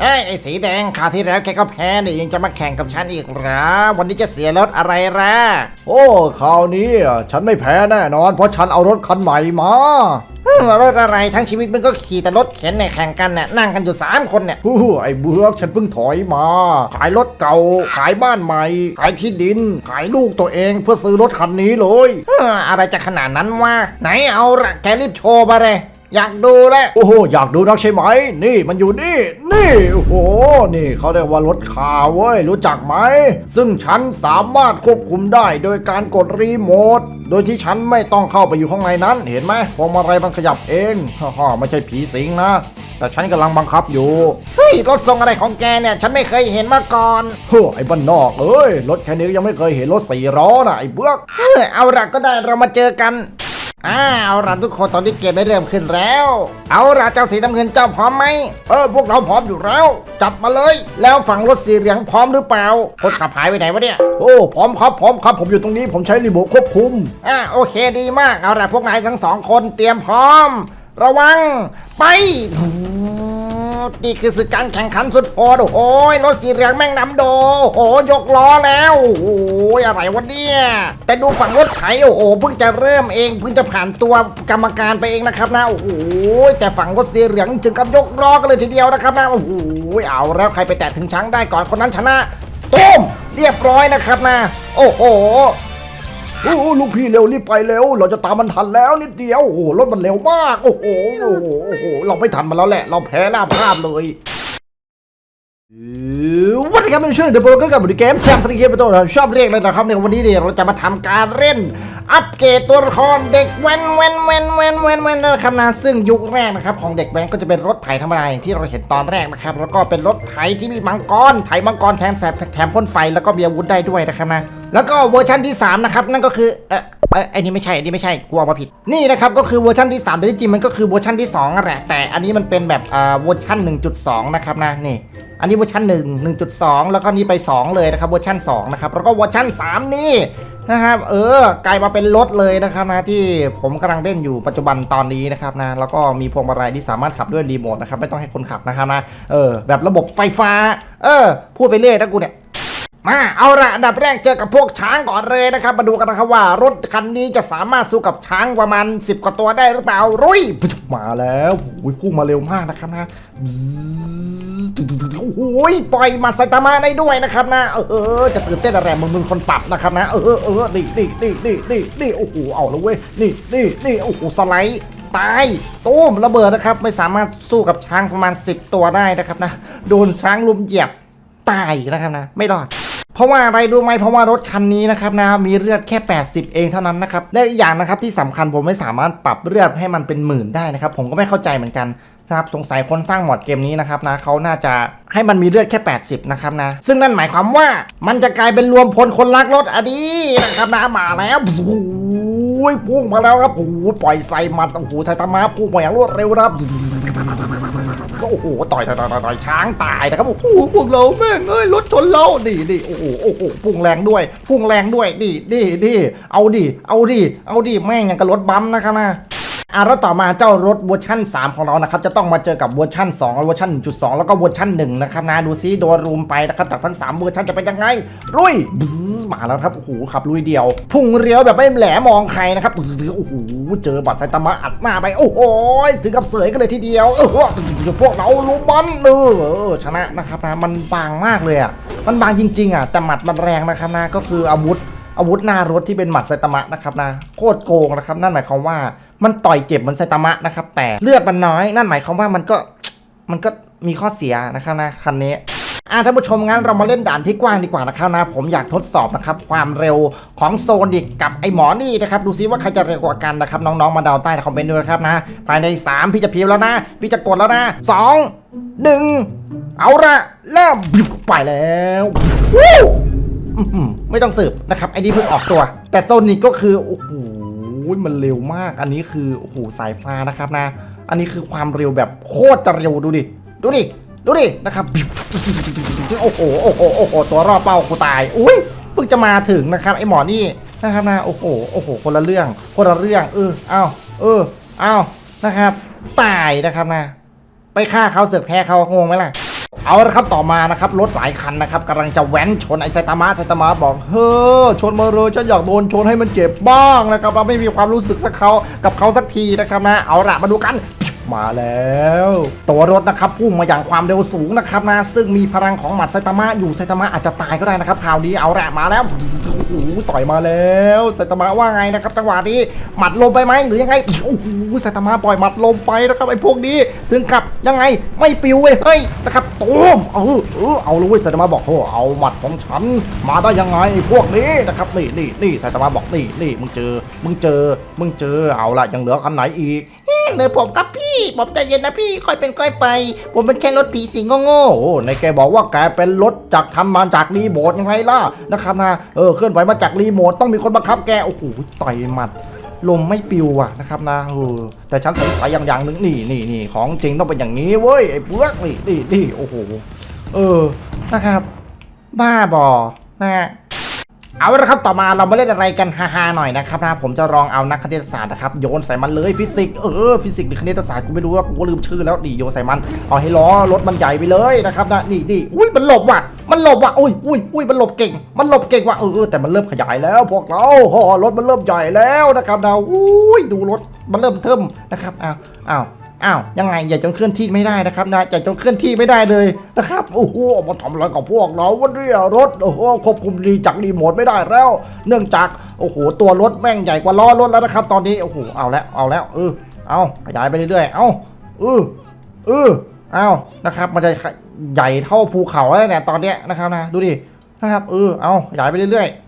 เอ้ยไอ้สีแดงคราวที่แล้วแกก็แพ้นี่ยังจะมาแข่งกับฉันอีกเหรอวันนี้จะเสียรถอะไรล่ะโอ้คราวนี้อะฉันไม่แพ้แน่นอน เพราะฉันเอารถคันใหม่มาเออรถอะไรทั้งชีวิตมึงก็ขี่แต่รถเข็นเนี่ยแข่งกันเนี่ยนั่งกันอยู่สามคนเนี่ยฮู้ไอ้เบือกฉันเพิ่งถอยมา ขายรถเก่า ขายบ้านใหม่ ขายที่ดิน ขายลูกตัวเองเพื่อซื้อรถคันนี้เลยเอออะไรจะขนาดนั้นวะไหนเอาละแกรีบโชว์มาเลย อยากดูแล้วโอ้โหอยากดูนักใช่ไหม นี่มันอยู่นี่ นี่โอ้โหนี่เขาเรียกว่ารถคาเว้ยรู้จักไหม ซึ่งฉันสามารถควบคุมได้โดยการกดรีโมทโดยที่ฉันไม่ต้องเข้าไปอยู่ข้างในนั้น เห็นไหมพวงมาลัยมันขยับเองฮ่าๆไม่ใช่ผีสิงนะ แต่ฉันกำลังบังคับอยู่ เฮ้ย รถทรงอะไรของแกเนี่ย ฉันไม่เคยเห็นมาก่อนเฮ้อไอ้บ้านนอกเอ้ยรถแค่นี้ยังไม่เคยเห็นรถสี่ล้อนะไอ้เบือกเออเอาละก็ได้เรามาเจอกัน อ้าเอาละทุกคนตอนนี้เกมได้เริ่มขึ้นแล้ว เอาละเจ้าสีน้ำเงินเจ้าพร้อมไหมเออพวกเราพร้อมอยู่แล้ว จัดมาเลย แล้วฝั่งรถสีเหลืองพร้อมหรือเปล่าคนขับหายไปไหนวะเนี่ยโอ้พร้อมครับพร้อมครับผมอยู่ตรงนี้ผมใช้รีโมทควบคุมอ่าโอเคดีมากเอาละพวกนายทั้งสองคนเตรียมพร้อม ระวัง ไป นี่คือศึกการแข่งขันสุดโหดโอ้โหรถสีเหลืองแม่งนำโด โอ้โหยกล้อแล้วโอ้โหอะไรวะเนี่ย แต่ดูฝั่งรถไถโอ้โหเพิ่งจะเริ่มเองเพิ่งจะผ่านตัวกรรมการไปเองนะครับนะโอ้โหแต่ฝั่งรถสีเหลืองถึงกับยกล้อกันเลยทีเดียวนะครับนะโอ้โหเอาแล้วใครไปแตะถึงช้างได้ก่อนคนนั้นชนะตุ้มเรียบร้อยนะครับนะโอ้โห โอ้ลูกพี่เร็วรีบไปเร็ว เราจะตามมันทันแล้วนิดเดียว โอ้โหรถมันเร็วมาก โอ้โห โอ้โห โอ้โห เราไม่ทันมันแล้วแหละ เราแพ้หน้าภาพเลยวันนี้ครับเป็นช่วงเดอะโปรก็กลับมาดูเกมแชมป์สตรีเกมเป็นตัวชอบเรียกเลยนะครับในวันนี้เนี่ยเราจะมาทำการเล่น อัปเกรดตัวละครเด็กแว้นแว้นแว้นแว้นแว้นแว้นนะครับนะซึ่งยุคแรกนะครับของเด็กแว้นก็จะเป็นรถไถธรรมดาอย่างที่เราเห็นตอนแรกนะครับแล้วก็เป็นรถไถที่มีมังกรไถมังกรแทนแสบแถมพ่นไฟแล้วก็มีอาวุธได้ด้วยนะครับนะ แล้วก็เวอร์ชันที่สามนะครับ นั่นก็คือเออเออไอ้นี่ไม่ใช่อันนี้ไม่ใช่กลัวมาผิด นี่นะครับก็คือเวอร์ชันที่ 3 แต่ที่จริงมันก็คือเวอร์ชันที่2นั่นแหละแต่อันนี้มันเป็นแบบเอ่าเวอร์ชัน1.2 นะครับนะนี่ อันนี้เวอร์ชัน1 1.2 แล้วก็นี่ไป 2 เลยนะครับเวอร์ชัน2นะครับแล้วก็เวอร์ชัน3 นี่นะครับเออกลายมาเป็นรถเลยนะครับนะที่ผมกำลังเล่นอยู่ปัจจุบันตอนนี้นะครับนะแล้วก็มีพวงมาลัยที่สามารถขับด้วยรีโมทนะครับไม่ต้องให้คนขับนะครับนะเออแบบระบบไฟฟ้า เออพูดไปเรื่อยนะกูเนี่ย มาเอาละอันดับแรกเจอกับพวกช้างก่อนเลยนะครับ มาดูกันนะครับว่ารถคันนี้จะสามารถสู้กับช้างประมาณ10 กว่าตัวได้หรือเปล่ารุยมาแล้วโอ้ยพุ่งมาเร็วมากนะครับนะโอ้โหปล่อยมาไซตามะได้ด้วยนะครับนะเออเออจะตื่นเต้นอะไรมึงมึงคนปรับนะครับนะ เออเออเออนี่นี่นี่นี่นี่นี่โอ้โหเอาล้วเว้ยนี่นี่นี่โอ้โหสไลด์ตายตูมระเบิดนะครับ ไม่สามารถสู้กับช้างประมาณ 10 ตัวได้นะครับนะ โดนช้างลุมเหยียบตายนะครับนะ ไม่รอด เพราะว่าอะไรรู้ไหมเพราะว่ารถคันนี้นะครับนะมีเลือดแค่ 80 เองเท่านั้นนะครับและอีกอย่างนะครับที่สำคัญผมไม่สามารถปรับเลือดให้มันเป็นหมื่นได้นะครับผมก็ไม่เข้าใจเหมือนกันนะครับสงสัยคนสร้างมอดเกมนี้นะครับนะเขาน่าจะให้มันมีเลือดแค่ 80 นะครับนะ ซึ่งนั่นหมายความว่ามันจะกลายเป็นรวมพลคนรักรถอดีนะครับนะมาแล้วโอ้ยพุ่งมาแล้วครับโอ้โหปล่อยใส่มัดโอ้โหไทตามะพุ่งมาอย่างรวดเร็วนะครับ โอ้โหต่อยต่อยต่อยต่อยช้างตายนะครับโอ้โหพวกเราแม่งเอ้ยรถชนเราดิดิโอ้โหโอ้โหพุ่งแรงด้วย พุ่งแรงด้วยดิดิดิเอาดิเอาดิเอาดิแม่งอย่างกับรถบัมนะครับนะ อะแล้วต่อมาเจ้ารถเวอร์ชั่น 3 ของเรานะครับจะต้องมาเจอกับเวอร์ชั่น2เวอร์ชัน1.2 แล้วก็เวอร์ชัน1นะครับนะดูซิโดนรุมไปนะครับจากทั้ง 3 เวอร์ชันจะเป็นยังไงรุยบึ้สมาแล้วครับโอ้โหขับลุยเดียว พุ่งเรียวแบบไม่แหลมองใครนะครับโอ้โหเจอบัตรไซตามะอัดหน้าไปโอ้โหถึงกับเสยกันเลยทีเดียวเออพวกเราลุมบอลเออชนะนะครับนะมันบางมากเลยอะมันบางจริงๆอะแต่หมัดมันแรงนะครับนะก็คืออาวุธอาวุธหน้ารถที่เป็นหมัดไซตามะนะครับนะโคตรโกงนะครับนั่นหมายความว่า มันต่อยเจ็บเหมือนไซตามะนะครับ แต่เลือดมันน้อยนั่นหมายความว่ามันก็มันก็มีข้อเสียนะครับนะคันนี้อ่าท่านผู้ชมงั้นเรามาเล่นด่านที่กว้างดีกว่านะครับนะผมอยากทดสอบนะครับความเร็วของโซนิกกับไอหมอนี่นะครับดูซิว่าใครจะเร็วกว่ากันนะครับน้องๆมาเดาใต้คอมเมนต์ด้วยนะครับนะภายใน 3 พี่จะพิมพ์แล้วนะ พี่จะกดแล้วนะ 2 1 เอาละเริ่มไปแล้ววู้อื้อหือไม่ต้องสืบนะครับไอ้นี่เพิ่งออกตัว แต่โซนิกก็คือโอ้โห อ้ยมันเร็วมาก อันนี้คือโอ้โหสายฟ้านะครับนะ อันนี้คือความเร็วแบบโคตรจะเร็วดูดิ ดูดิ ดูดินะครับโอ้โหโอ้โหโอ้โหตัวรอบเป้ากูตาย อุ้ยเพิ่งจะมาถึงนะครับไอ้หมอนี่นะครับนะโอ้โหโอ้โหคนละเรื่องคนละเรื่องเออเอาเออเอานะครับ ตายนะครับนะ ไปฆ่าเขาเสือกแพ้เขางงไหมล่ะ เอาละครับต่อมานะครับรถหลายคันนะครับกำลังจะแว้นชนไอ้ไซตามะไซตามะบอกเฮ้อชนมาเลยฉันอยากโดนชนให้มันเจ็บบ้างนะครับเราไม่มีความรู้สึกสักเขากับเขาสักทีนะครับนะเอาละมาดูกัน มาแล้ว ตัวรถนะครับพุ่งมาอย่างความเร็วสูงนะครับนะซึ่งมีพลังของหมัดไซตามะอยู่ไซตามะอาจจะตายก็ได้นะครับคราวนี้เอาแหละมาแล้วโอ้โหต่อยมาแล้วไซตามะว่าไงนะครับจังหวะนี้หมัดลมไปไหมหรือยังไงโอ้โหไซตามะปล่อยหมัดลมไปนะครับไอ้พวกนี้ถึงกับยังไงไม่ปิวเว้ยเฮ้ยนะครับตูมเออเออเอาเลยไซตามะบอกโอ้เอาหมัดของฉันมาได้ยังไงพวกนี้นะครับนี่นี่นี่ไซตามะบอกนี่นี่มึงเจอมึงเจอมึงเจอเอาละยังเหลือคันไหนอีกเลยผมครับพี่ผมใจเย็นนะพี่ค่อยเป็นค่อยไป ผมเป็นแค่รถผีสิงโง่โอ้ในแกบอกว่าแกเป็นรถจากทำมาจากรีโมทยังไงล่ะนะครับนะเออเคลื่อนไหวมาจากรีโมทต้องมีคนบังคับแกโอ้โหต่อยหมัดลมไม่ปิวอะนะครับนะเออแต่ฉันสงสัยอย่างอย่างหนึ่งนี่นี่นี่ของจริงต้องเป็นอย่างนี้เว้ยไอ้เบือกนี่นี่นี่โอ้โหเออนะครับ บ้าบอนะฮะ เอาละครับต่อมาเรามาเล่นอะไรกันฮาๆหน่อยนะครับนะผมจะลองเอานักคณิตศาสตร์นะครับโยนใส่มันเลยฟิสิกส์เออฟิสิกส์หรือคณิตศาสตร์กูไม่รู้ว่ากูก็ลืมชื่อแล้วนี่โยนใส่มันเอาให้ล้อรถมันใหญ่ไปเลยนะครับนะนี่นี่อุ้ยมันหลบว่ะมันหลบว่ะอุ้ยอุ้ยอุ้ยมันหลบเก่ง มันหลบเก่งว่ะเออเออแต่มันเริ่มขยายแล้วพวกเราฮอรถมันเริ่มใหญ่แล้วนะครับนะอุ้ยดูรถมันเริ่มเทิมนะครับอ้าวอ้าว อ้าวยังไงอย่าจนเคลื่อนที่ไม่ได้นะครับนะอย่าจนเคลื่อนที่ไม่ได้เลยนะครับโอ้โหมาทำอะไรกับพวกเราวันนี้รถโอ้โหควบคุมดีจากรีโมทไม่ได้แล้ว เนื่องจากโอ้โหตัวรถแม่งใหญ่กว่าล้อรถแล้วนะครับ ตอนนี้โอ้โหเอาแล้วเอาแล้วเออเอาขยายไปเรื่อยๆเอาเออเออเอานะครับ มันจะใหญ่เท่าภูเขาแล้วเนี่ยตอนเนี้ยนะครับนะดูดินะครับเออเอาขยายไปเรื่อยๆ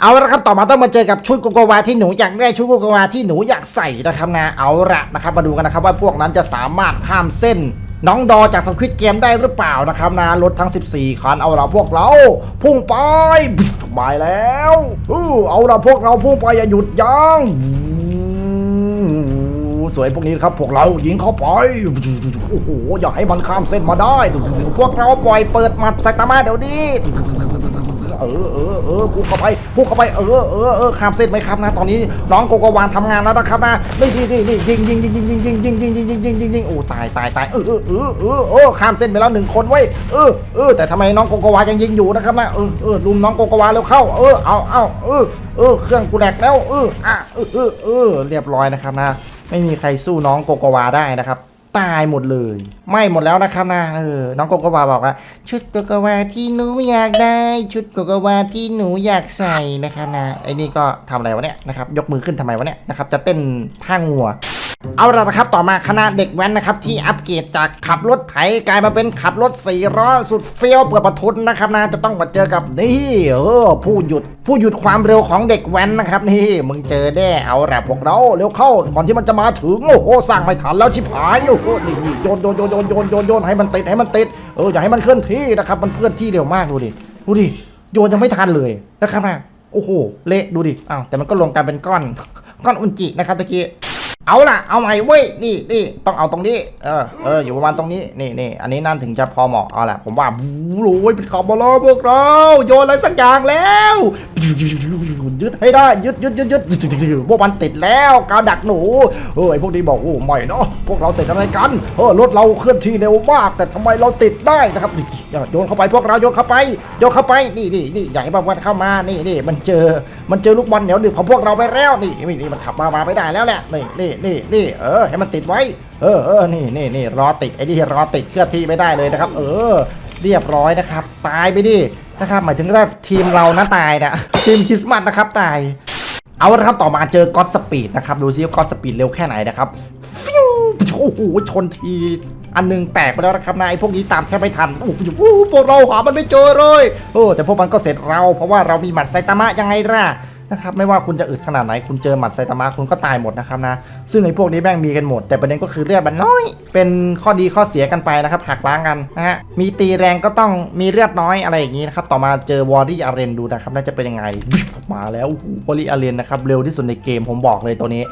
เอาละครับต่อมาต้องมาเจอกับชุดโกโกวาที่หนูอยากได้ชุดโกโกวาที่หนูอยากใส่นะครับนะเอาละนะครับมาดูกันนะครับว่าพวกนั้นจะสามารถข้ามเส้นน้องดอจากสควิตเกมได้หรือเปล่านะครับนะรถทั้ง 14 คันเอาละพวกเรา พุ่งไปไปแล้วอู้เอาละพวกเราพุ่งไปอย่าหยุดยัง้งสวยพวกนี้ครับพวกเรายิงเข้าไปโอ้โหอย่าให้มันข้ามเส้นมาได้ พวกเราปล่อยเปิดหมัดใส่ตามาเดี๋ยวนี้ เออเออเออพุ่งเข้าไปพุ่งเข้าไปเออเออเออข้ามเส้นไหมครับนะตอนนี้น้องโกโกวานทำงานแล้วนะครับนะนี่นี่นี่นี่ยิงยิงยิงยิงยิงยิงยิงยิงยิงยิงยิงยิงยิงโอ้ตายตายตายเออเออเออเออเออข้ามเส้นไปแล้วหนึ่งคนเว้ยเออเออแต่ทำไมน้องโกโกวายังยิงอยู่นะครับนะเออเออลุมน้องโกโกวาเร็วเข้า เออเอาเอาเออเออเครื่องกูแดกแล้วเอออะเออเออเออเรียบร้อยนะครับนะ ไม่มีใครสู้น้องโกโกวาได้นะครับ ตายหมดเลย ไม่หมดแล้วนะครับนะเออน้องโกโกวาบอกว่าชุดโกโกวาที่หนูอยากได้ ชุดโกโกวาที่หนูอยากใส่นะครับนะไอ้นี่ก็ทำอะไรวะเนี่ยนะครับยกมือขึ้นทำไมวะเนี่ยนะครับจะเต้นท่างัว เอาละนะครับต่อมาคณะเด็กแว้นนะครับที่อัปเกรดจากขับรถไถกลายมาเป็นขับรถสี่ล้อสุดเฟี้ยวเปิดประทุนนะครับนะจะต้องมาเจอกับนี่เออผู้หยุดผู้หยุดความเร็วของเด็กแว้นนะครับนี่มึงเจอแน่เอาละพวกเราเร็วเข้าก่อนที่มันจะมาถึงโอ้โหสร้างไม่ทันแล้วชิบหายโอ้โหนี่โยนโยนโยนโยนโยนโยนโยนให้มันติดให้มันติดเอออย่าให้มันเคลื่อนที่นะครับมันเคลื่อนที่เร็วมากดูดิดูดิโยนยังไม่ทันเลยนะครับนะโอ้โหเละดูดิอ้าวแต่มันก็รวมกันเป็นก้อนก้อนอุนจินะครับตะกี้ เอาล่ะ เอาใหม่เว้ย นี่นี่ต้องเอาตรงนี้ เออ เออ อยู่ประมาณตรงนี้ นี่นี่อันนี้นั่นถึงจะพอเหมาะ เอาล่ะ ผมว่าบูโอ้ยเป็นขับมาแล้วพวกเรา โยนอะไรสักอย่างแล้ว ยึดให้ได้ ยึดยึดยึดยึดพวกมันติดแล้วกาวดักหนู เออไอพวกนี้บอกโอ้ไม่เนาะ พวกเราติดอะไรกัน เออ รถเราเคลื่อนที่เร็วมาก แต่ทำไมเราติดได้นะครับ โยนเข้าไปพวกเราโยนเข้าไป โยนเข้าไป นี่นี่นี่ใหญ่บางวันเข้ามา นี่นี่มันเจอ มันเจอลูกบอลเหนียวหนึบของพวกเราไปแล้วนี่นี่นี่มันขับมามาไม่ได้แล้วแหละ นี่นี่นี่นี่เออให้มันติดไว้ เออเออนี่นี่นี่รอติดไอ้นี่รอติดเคลื่อนที่ไม่ได้เลยนะครับ เออ เรียบร้อยนะครับ ตายไปดินะครับหมายถึงว่าทีมเรานะตายนะทีมคริสต์มาสนะครับตาย เอาละครับต่อมาเจอก็อดสปีดนะครับดูซิว่าก็อดสปีดเร็วแค่ไหนนะครับฟิวโอ้โหชนทีอันหนึงแตกไปแล้วนะครับนายพวกนี้ตามแค่ไม่ทันโอ้โหพวกเราหามันไม่เจอเลยเออแต่พวกมันก็เสร็จเรา เพราะว่าเรามีหมัดไซตามะยังไงล่ะ นะครับไม่ว่าคุณจะอึดขนาดไหนคุณเจอหมัดไซตามะคุณก็ตายหมดนะครับนะซึ่งไอ้พวกนี้แม่งมีกันหมด แต่ประเด็นก็คือเลือดมันน้อย เป็นข้อดีข้อเสียกันไปนะครับหักล้างกันนะฮะมีตีแรงก็ต้องมีเลือดน้อยอะไรอย่างนี้นะครับต่อมาเจอวอร์รี่อาเรนดูนะครับน่าจะเป็นยังไงมาแล้ววอร์รี่อาเรนนะครับเร็วที่สุดในเกมผมบอกเลยตัวนี้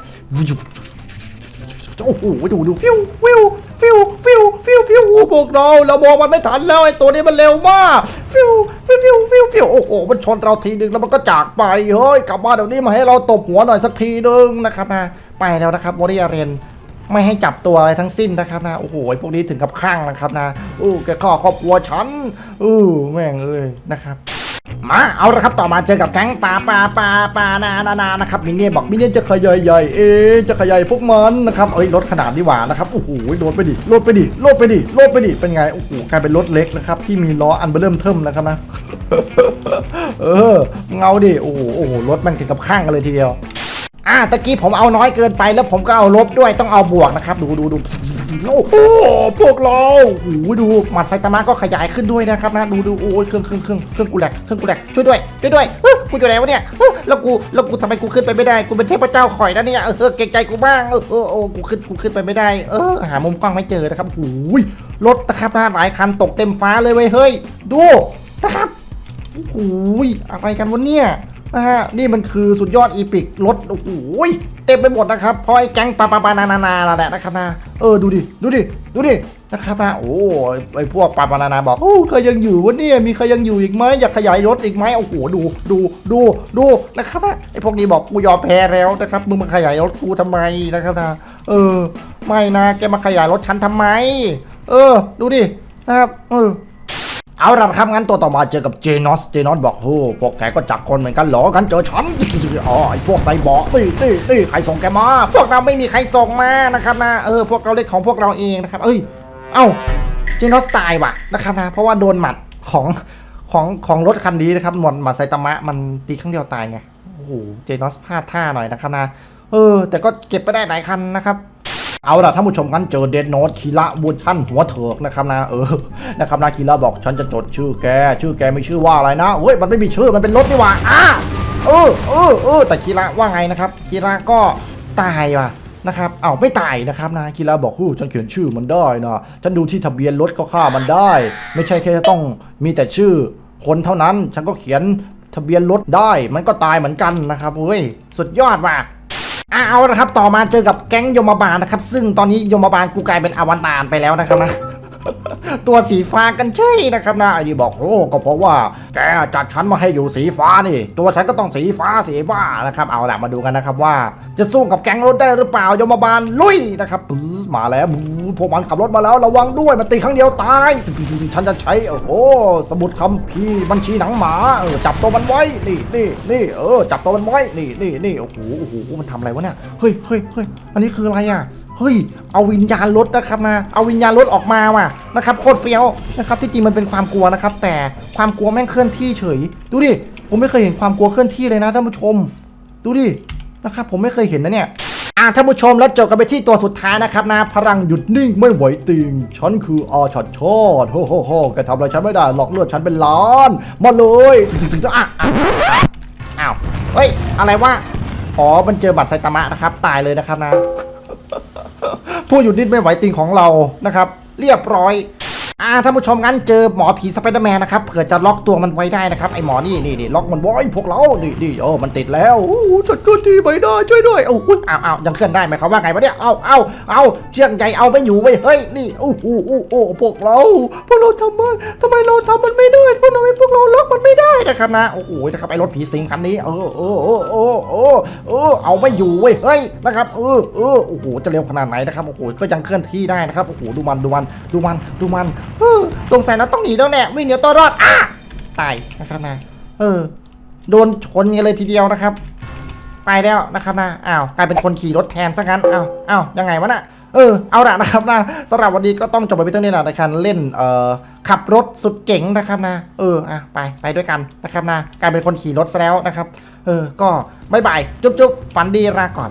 โอ้โหดูดูฟิวฟิวฟิวฟิวฟิวฟิวโอ้พวกเราเรามองมันไม่ทันแล้วไอ้ตัวนี้มันเร็วมากฟิวฟิวฟิวฟิวฟิวโอ้โหมันชนเราทีนึงแล้วมันก็จากไปเฮ้ยกลับมาเดี๋ยวนี้มาให้เราตบหัวหน่อยสักทีนึงนะครับนะไปแล้วนะครับวอริอาเรนไม่ให้จับตัวอะไรทั้งสิ้นนะครับนะโอ้โหพวกนี้ถึงกับข้างนะครับนะโอ้แกข้อครอบครัวฉันอู้แม่งเอ้ยนะครับ มาเอาละครับต่อมาเจอกับแก๊งปลาปลาปลาปลานานานานะครับมินเนี่ยบอกมินเนี่ยจะขยายใหญ่เองจะขยายพวกมันนะครับเอ้ยรถขนาดดีหว่านะครับโอ้โหโดดไปดิโลดไปดิโลดไปดิโลดไปดิเป็นไงโอ้โหกลายเป็นรถเล็กนะครับที่มีล้ออันเบริ่มเทิมนะครับนะเออเงาดิโอ้โหโอ้โหรถมันถึงกับข้างกันเลยทีเดียวอะตะกี้ผมเอาน้อยเกินไปแล้วผมก็เอาลบด้วยต้องเอาบวกนะครับดูดูดู โอ้โหพวกเราโอ้โหดูหมัดไซตามะก็ขยายขึ้นด้วยนะครับนะดูดูโอ้ยเครื่องเครื่องเครื่องเครื่องกูแหลกเครื่องกูแหลกช่วยด้วยช่วยด้วยเฮ้กูอยู่ไหนวะเนี่ยเฮ้ยแล้วกูแล้วกูทำไมกูขึ้นไปไม่ได้กูเป็นเทพเจ้าข่อยนะเนี่ยเออเก่งใจกูบ้างเออเออโอ้กูขึ้นกูขึ้นไปไม่ได้เออหามุมกล้องไม่เจอนะครับโอ้ยรถนะครับนะหลายคันตกเต็มฟ้าเลยเว้ยเฮ้ยดูนะครับโอ้ยอะไรกันวะเนี่ยนะฮะนี่มันคือสุดยอดอีพิกรถโอ้ย ต็มไปหมดนะครับเพราะไอ้แก๊งปาปาปานานานาแหละนะครับนะเออดูดิดูดิดูดินะครับนะโอ้ไอ้พวกปาปานานาบอกโอ้ใครยังอยู่วะเนี่ยมีใครยังอยู่อีกไหมอยากขยายรถอีกไหมโอ้โหดูดูดูดูนะครับนะไอ้พวกนี้บอกกูยอมแพ้แล้วนะครับมึงมาขยายรถกูทำไมนะครับนะเออ ไม่นะแกมาขยายรถฉันทำไม เออ ดูดินะครับเออ เอาละครับงั้นตัวต่อมาเจอกับเจนอส เจนอสบอกโอ้พวกแกก็จับคนเหมือนกันเหรอกันเจอฉันอ๋อไอพวกไซบอร์กนี่นี่นี่ใครส่งแกมา พวกเราไม่มีใครส่งมานะครับนะเออพวกเราเล็กของพวกเราเองนะครับเอ้ย เอ้าเจนอสตายว่ะนะครับนะเพราะว่าโดนหมัดของของของรถคันนี้นะครับหมดหมัดไซตามะมันตีครั้งเดียวตายไงโอ้โหเจนอสพลาดท่าหน่อยนะครับนะเออ แต่ก็เก็บไปได้หลายคันนะครับ เอาล่ะท่านผู้ชมกันเจอเดนโนตคีระบูชั่นหัวเถิกนะครับนะเออนะครับนะคีระบอกฉันจะจดชื่อแก ชื่อแกไม่ชื่อว่าอะไรนะเฮ้ยมันไม่มีชื่อมันเป็นรถนี่หว่าอ้าเออเออเออแต่คีระว่าไงนะครับคีระก็ตายว่ะนะครับเอาไม่ตายนะครับนะคีระบอกฮู้ฉันเขียนชื่อมันได้นะฉันดูที่ทะเบียนรถก็ฆ่ามันได้ ไม่ใช่แค่จะต้องมีแต่ชื่อคนเท่านั้น ฉันก็เขียนทะเบียนรถได้ มันก็ตายเหมือนกันนะครับเฮ้ยสุดยอดว่ะ อ่าเอาละครับ ต่อมาเจอกับแก๊งยมบาลนะครับ ซึ่งตอนนี้ยมบาลกูกลายเป็นอวตารไปแล้วนะครับนะ ตัวสีฟ้ากันใช่นะครับนะไอ้นี่บอกโอ้ก็เพราะว่า แกจัดฉันมาให้อยู่สีฟ้านี่ ตัวฉันก็ต้องสีฟ้าสีบ้านะครับ เอาละมาดูกันนะครับว่า จะสู้กับแก๊งรถได้หรือเปล่ายมบาลลุยนะครับมาแล้วพวกมันขับรถมาแล้วระวังด้วยมันตีครั้งเดียวตาย ฉันจะใช้โอ้โหสมุดคำพีร์บัญชีหนังหมาเออจับตัวมันไว้นี่นี่นี่เออจับตัวมันไว้นี่นี่นี่โอ้โหโอ้โหมันทำอะไรวะเนี่ยเฮ้ยเฮ้ยเฮ้ยอันนี้คืออะไรอะ เฮ้ย เอาวิญญาณรถนะครับมา เอาวิญญาณรถออกมาว่ะนะครับโคตรเฟี้ยวนะครับที่จริงมันเป็นความกลัวนะครับ แต่ความกลัวแม่งเคลื่อนที่เฉย ดูดิ ผมไม่เคยเห็นความกลัวเคลื่อนที่เลยนะท่านผู้ชม ดูดิ นะครับผมไม่เคยเห็นนะเนี่ยอะท่านผู้ชมแล้วจบกันไปที่ตัวสุดท้ายนะครับนะ พลังหยุดนิ่งไม่ไหวติงฉันคืออาชดชอดโฮโฮโฮแกทำอะไรฉันไม่ได้หลอกเลือดฉันเป็นล้านมาเลยอะอะอะอ้าวเฮ้ยอะไรวะอ๋อมันเจอบัตรไซตามะนะครับ ตายเลยนะครับนะ ผู้หยุดนิดไม่ไหวติงของเรานะครับ เรียบร้อย อ่าท่านผู้ชมงั้นเจอหมอผีสไปเดอร์แมนนะครับเผื่อจะล็อกตัวมันไว้ได้นะครับไอหมอนี่นี่นี่ล็อกมันไว้พวกเรานี่นี่โอ้มันติดแล้วโอ้โหฉันเคลื่อนที่ไม่ได้ช่วยด้วยโอ้โหอ้าวอ้าวยังเคลื่อนได้ไหมเขามว่าไงวะเนี่ยเอาเอาเอาเชือกใหญ่เอาไม่อยู่เว้ยเฮ้ยนี่โอ้โหโอ้โหพวกเราพวกเราทำไมทำไมเราทำมันไม่ได้พวกเราพวกเราล็อกมันไม่ได้นะครับนะโอ้โหนะครับไอรถผีสิงคันนี้เออเออเออเออเออเออเอาไม่อยู่เว้ยเฮ้ยนะครับเออเออโอ้โหจะเร็วขนาดไหนนะครับโอ้โหก็ยังเคลื่อนที่ได้นะครับโอ้โหดูมันดูมันดูมันดูมันสงสัยเราต้องหนีแล้วแหละวิ่งเดี๋ยวตัวรอดอะตายนะครับนะเออ โดนชนกันเลยทีเดียวนะครับ ไปแล้วนะครับนะอ้าวกลายเป็นคนขี่รถแทนซะงั้นอ้าวอ้าวยังไงวะน่ะเออเอาละนะครับนะสำหรับวันนี้ก็ต้องจบไปเพียงเท่านี้นะในการเล่นเอ่อขับรถสุดเจ๋งนะครับนะ เอออะไปไปด้วยกันนะครับนะกลายเป็นคนขี่รถซะแล้วนะครับ เออก็บายบายจุ๊บจุ๊บฝันดีลาก่อน